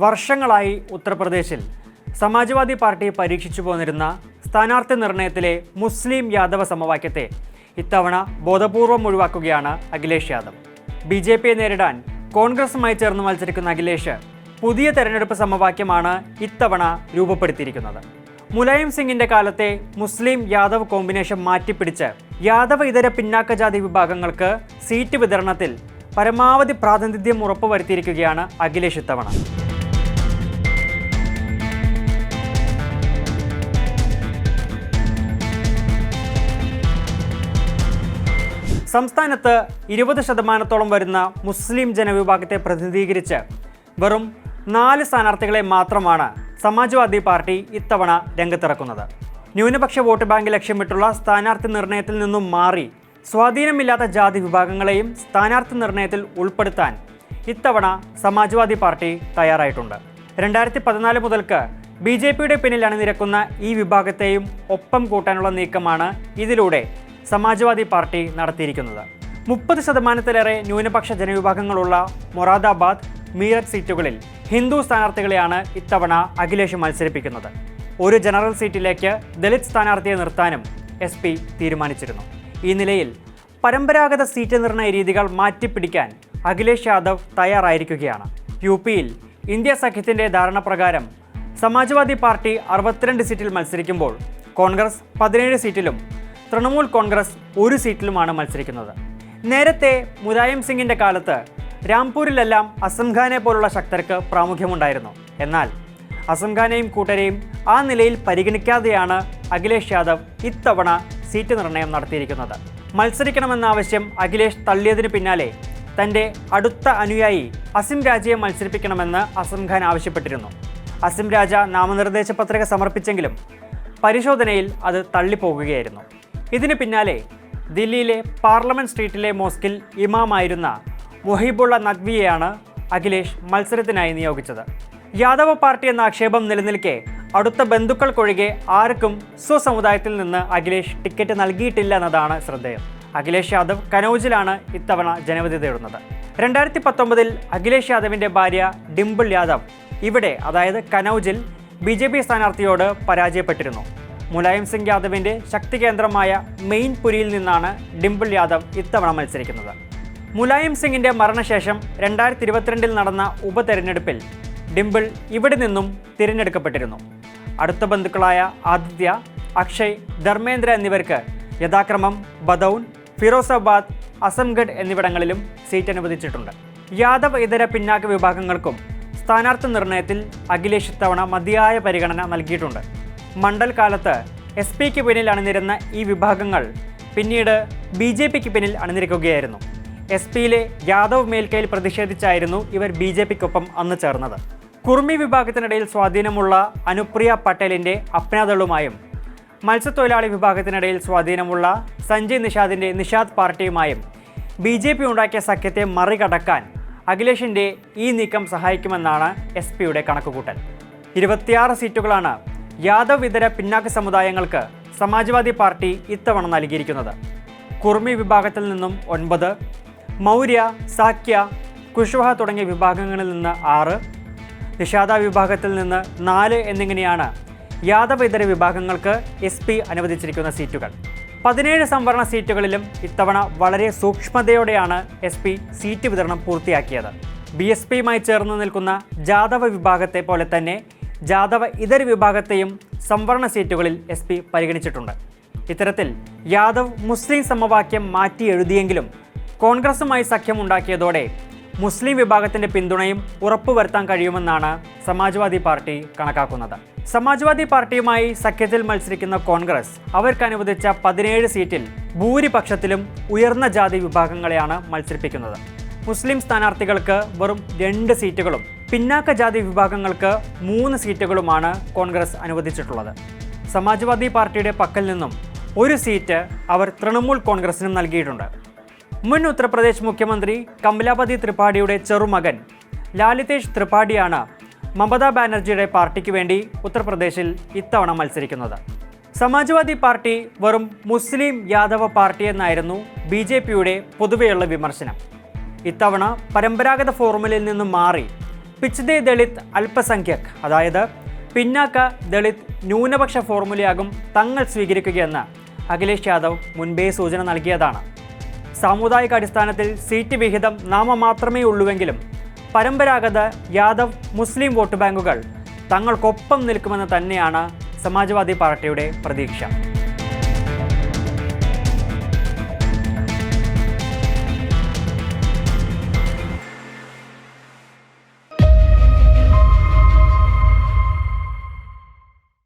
വർഷങ്ങളായി ഉത്തർപ്രദേശിൽ സമാജ്വാദി പാർട്ടി പരീക്ഷിച്ചു പോന്നിരുന്ന സ്ഥാനാർത്ഥി നിർണയത്തിലെ മുസ്ലിം യാദവ സമവാക്യത്തെ ഇത്തവണ ബോധപൂർവം ഒഴിവാക്കുകയാണ് അഖിലേഷ് യാദവ്. ബി ജെ പിയെ നേരിടാൻ കോൺഗ്രസുമായി ചേർന്ന് മത്സരിക്കുന്ന അഖിലേഷ് പുതിയ തെരഞ്ഞെടുപ്പ് സമവാക്യമാണ് ഇത്തവണ രൂപപ്പെടുത്തിയിരിക്കുന്നത്. മുലായം സിംഗിന്റെ കാലത്തെ മുസ്ലിം യാദവ് കോമ്പിനേഷൻ മാറ്റിപ്പിടിച്ച് യാദവ് ഇതര പിന്നാക്ക ജാതി വിഭാഗങ്ങൾക്ക് സീറ്റ് വിതരണത്തിൽ പരമാവധി പ്രാതിനിധ്യം ഉറപ്പുവരുത്തിയിരിക്കുകയാണ് അഖിലേഷ് ഇത്തവണ. സംസ്ഥാനത്ത് ഇരുപത് ശതമാനത്തോളം വരുന്ന മുസ്ലിം ജനവിഭാഗത്തെ പ്രതിനിധീകരിച്ച് വെറും നാല് സ്ഥാനാർത്ഥികളെ മാത്രമാണ് സമാജ്വാദി പാർട്ടി ഇത്തവണ രംഗത്തിറക്കുന്നത്. ന്യൂനപക്ഷ വോട്ട് ബാങ്ക് ലക്ഷ്യമിട്ടുള്ള സ്ഥാനാർത്ഥി നിർണയത്തിൽ നിന്നും മാറി സ്വാധീനമില്ലാത്ത ജാതി വിഭാഗങ്ങളെയും സ്ഥാനാർത്ഥി നിർണയത്തിൽ ഉൾപ്പെടുത്താൻ ഇത്തവണ സമാജ്വാദി പാർട്ടി തയ്യാറായിട്ടുണ്ട്. രണ്ടായിരത്തി പതിനാല് മുതൽക്ക് ബി ജെ പിയുടെ പിന്നിൽ അണിനിരക്കുന്ന ഈ വിഭാഗത്തെയും ഒപ്പം കൂട്ടാനുള്ള നീക്കമാണ് ഇതിലൂടെ സമാജ്വാദി പാർട്ടി നടത്തിയിരിക്കുന്നത്. മുപ്പത് ശതമാനത്തിലേറെ ന്യൂനപക്ഷ ജനവിഭാഗങ്ങളുള്ള മൊറാദാബാദ് മീററ്റ് സീറ്റുകളിൽ ഹിന്ദു സ്ഥാനാർത്ഥികളെയാണ് ഇത്തവണ അഖിലേഷ് മത്സരിപ്പിക്കുന്നത്. ഒരു ജനറൽ സീറ്റിലേക്ക് ദളിത് സ്ഥാനാർത്ഥിയെ നിർത്താനും എസ് പി തീരുമാനിച്ചിരുന്നു. ഈ നിലയിൽ പരമ്പരാഗത സീറ്റ് നിർണയ രീതികൾ മാറ്റിപ്പിടിക്കാൻ അഖിലേഷ് യാദവ് തയ്യാറായിരിക്കുകയാണ്. യു പിയിൽ ഇന്ത്യ സഖ്യത്തിന്റെ ധാരണ പ്രകാരം സമാജ്വാദി പാർട്ടി അറുപത്തിരണ്ട് സീറ്റിൽ മത്സരിക്കുമ്പോൾ കോൺഗ്രസ് പതിനേഴ് സീറ്റിലും തൃണമൂൽ കോൺഗ്രസ് ഒരു സീറ്റിലുമാണ് മത്സരിക്കുന്നത്. നേരത്തെ മുലായം സിംഗിന്റെ കാലത്ത് രാംപൂരിലെല്ലാം അസംഖാനെ പോലുള്ള ശക്തർക്ക് പ്രാമുഖ്യമുണ്ടായിരുന്നു. എന്നാൽ അസംഖാനെയും കൂട്ടരെയും ആ നിലയിൽ പരിഗണിക്കാതെയാണ് അഖിലേഷ് യാദവ് ഇത്തവണ സീറ്റ് നിർണയം നടത്തിയിരിക്കുന്നത്. മത്സരിക്കണമെന്ന ആവശ്യം അഖിലേഷ് തള്ളിയതിന് പിന്നാലെ തന്റെ അടുത്ത അനുയായി അസിം രാജയെ മത്സരിപ്പിക്കണമെന്ന് അസം ഖാൻ ആവശ്യപ്പെട്ടിരുന്നു. അസിം രാജ നാമനിർദ്ദേശ പത്രിക സമർപ്പിച്ചെങ്കിലും പരിശോധനയിൽ അത് തള്ളിപ്പോകുകയായിരുന്നു. ഇതിന് പിന്നാലെ ദില്ലിയിലെ പാർലമെന്റ് സ്ട്രീറ്റിലെ മോസ്കിൽ ഇമാമായിരുന്ന മുഹീബുള്ള നദ്വിയെയാണ് അഖിലേഷ് മത്സരത്തിനായി നിയോഗിച്ചത്. യാദവ പാർട്ടി എന്ന ആക്ഷേപം നിലനിൽക്കെ അടുത്ത ബന്ധുക്കൾക്കൊഴികെ ആർക്കും സ്വസമുദായത്തിൽ നിന്ന് അഖിലേഷ് ടിക്കറ്റ് നൽകിയിട്ടില്ല എന്നതാണ് ശ്രദ്ധേയം. അഖിലേഷ് യാദവ് കനൌജിലാണ് ഇത്തവണ ജനവിധി തേടുന്നത്. രണ്ടായിരത്തി പത്തൊമ്പതിൽ അഖിലേഷ് യാദവിന്റെ ഭാര്യ ഡിംപിൾ യാദവ് ഇവിടെ അതായത് കനൌജിൽ ബി ജെ പി സ്ഥാനാർത്ഥിയോട് പരാജയപ്പെട്ടിരുന്നു. മുലായം സിംഗ് യാദവിന്റെ ശക്തി കേന്ദ്രമായ മെയിൻപുരിയിൽ നിന്നാണ് ഡിംപിൾ യാദവ് ഇത്തവണ മത്സരിക്കുന്നത്. മുലായം സിംഗിന്റെ മരണശേഷം രണ്ടായിരത്തി ഇരുപത്തിരണ്ടിൽ നടന്ന ഉപതെരഞ്ഞെടുപ്പിൽ ഡിംപിൾ ഇവിടെ നിന്നും തിരഞ്ഞെടുക്കപ്പെട്ടിരുന്നു. അടുത്ത ബന്ധുക്കളായ ആദിത്യ അക്ഷയ് ധർമ്മേന്ദ്ര എന്നിവർക്ക് യഥാക്രമം ബദൗൺ ഫിറോസാബാദ് അസംഗഡ് എന്നിവിടങ്ങളിലും സീറ്റ് അനുവദിച്ചിട്ടുണ്ട്. യാദവ് ഇതര പിന്നാക്ക വിഭാഗങ്ങൾക്കും സ്ഥാനാർത്ഥി നിർണയത്തിൽ അഖിലേഷ് ഇത്തവണ മതിയായ പരിഗണന നൽകിയിട്ടുണ്ട്. മണ്ഡൽ കാലത്ത് എസ് പിക്ക് പിന്നിൽ അണിനിരുന്ന ഈ വിഭാഗങ്ങൾ പിന്നീട് ബി ജെ പിക്ക് പിന്നിൽ അണിനിരക്കുകയായിരുന്നു. എസ് പിയിലെ യാദവ് മേൽക്കയിൽ പ്രതിഷേധിച്ചായിരുന്നു ഇവർ ബി ജെ പിക്കൊപ്പം അന്ന് ചേർന്നത്. കുർമി വിഭാഗത്തിനിടയിൽ സ്വാധീനമുള്ള അനുപ്രിയ പട്ടേലിന്റെ അപ്നാദളുമായും മത്സ്യത്തൊഴിലാളി വിഭാഗത്തിനിടയിൽ സ്വാധീനമുള്ള സഞ്ജയ് നിഷാദിന്റെ നിഷാദ് പാർട്ടിയുമായും ബി ജെ പി ഉണ്ടാക്കിയ സഖ്യത്തെ മറികടക്കാൻ അഖിലേഷിന്റെ ഈ നീക്കം സഹായിക്കുമെന്നാണ് എസ് പിയുടെ കണക്കുകൂട്ടൽ. ഇരുപത്തിയാറ് സീറ്റുകളാണ് യാദവ് ഇതര പിന്നാക്ക സമുദായങ്ങൾക്ക് സമാജ്വാദി പാർട്ടി ഇത്തവണ നൽകിയിരിക്കുന്നത്. കുർമി വിഭാഗത്തിൽ നിന്നും ഒൻപത് മൗര്യ സാക്യ കുഷ്വഹ തുടങ്ങിയ വിഭാഗങ്ങളിൽ നിന്ന് ആറ് നിഷാദ വിഭാഗത്തിൽ നിന്ന് നാല് എന്നിങ്ങനെയാണ് യാദവ് ഇതര വിഭാഗങ്ങൾക്ക് എസ് പി അനുവദിച്ചിരിക്കുന്ന സീറ്റുകൾ. പതിനേഴ് സംവരണ സീറ്റുകളിലും ഇത്തവണ വളരെ സൂക്ഷ്മതയോടെയാണ് എസ് പി സീറ്റ് വിതരണം പൂർത്തിയാക്കിയത്. ബി എസ് പിയുമായി ചേർന്ന് നിൽക്കുന്ന ജാദവ വിഭാഗത്തെ പോലെ തന്നെ ജാദവ ഇതര വിഭാഗത്തെയും സംവരണ സീറ്റുകളിൽ എസ് പി പരിഗണിച്ചിട്ടുണ്ട്. ഇത്തരത്തിൽ യാദവ് മുസ്ലിം സമവാക്യം മാറ്റി എഴുതിയെങ്കിലും കോൺഗ്രസുമായി സഖ്യമുണ്ടാക്കിയതോടെ മുസ്ലിം വിഭാഗത്തിന്റെ പിന്തുണയും ഉറപ്പുവരുത്താൻ കഴിയുമെന്നാണ് സമാജ്വാദി പാർട്ടി കണക്കാക്കുന്നത്. സമാജ്വാദി പാർട്ടിയുമായി സഖ്യത്തിൽ മത്സരിക്കുന്ന കോൺഗ്രസ് അവർക്ക് അനുവദിച്ച പതിനേഴ് സീറ്റിൽ ഭൂരിപക്ഷത്തിലും ഉയർന്ന ജാതി വിഭാഗങ്ങളെയാണ് മത്സരിപ്പിക്കുന്നത്. മുസ്ലിം സ്ഥാനാർത്ഥികൾക്ക് വെറും രണ്ട് സീറ്റുകളും പിന്നാക്ക ജാതി വിഭാഗങ്ങൾക്ക് മൂന്ന് സീറ്റുകളുമാണ് കോൺഗ്രസ് അനുവദിച്ചിട്ടുള്ളത്. സമാജ്വാദി പാർട്ടിയുടെ പക്കൽ നിന്നും ഒരു സീറ്റ് അവർ തൃണമൂൽ കോൺഗ്രസിനും നൽകിയിട്ടുണ്ട്. മുൻ ഉത്തർപ്രദേശ് മുഖ്യമന്ത്രി കമലാപതി ത്രിപാഠിയുടെ ചെറുമകൻ ലാലിതേഷ് ത്രിപാഠിയാണ് മമതാ ബാനർജിയുടെ പാർട്ടിക്ക് വേണ്ടി ഉത്തർപ്രദേശിൽ ഇത്തവണ മത്സരിക്കുന്നത്. സമാജ്വാദി പാർട്ടി വെറും മുസ്ലിം യാദവ പാർട്ടി എന്നായിരുന്നു ബി ജെ പിയുടെ പൊതുവെയുള്ള വിമർശനം. ഇത്തവണ പരമ്പരാഗത ഫോർമുലയിൽ നിന്നും മാറി പിച്ച്ദേ ദളിത് അല്പസംഖ്യക് അതായത് പിന്നാക്ക ദളിത് ന്യൂനപക്ഷ ഫോർമുലയാകും തങ്ങൾ സ്വീകരിക്കുകയെന്ന് അഖിലേഷ് യാദവ് മുൻപേ സൂചന നൽകിയതാണ്. സാമുദായിക അടിസ്ഥാനത്തിൽ സീറ്റ് വിഹിതം നാമമാത്രമേ ഉള്ളൂവെങ്കിലും പരമ്പരാഗത യാദവ് മുസ്ലിം വോട്ട് ബാങ്കുകൾ തങ്ങൾക്കൊപ്പം നിൽക്കുമെന്ന് തന്നെയാണ് സമാജ്വാദി പാർട്ടിയുടെ പ്രതീക്ഷ.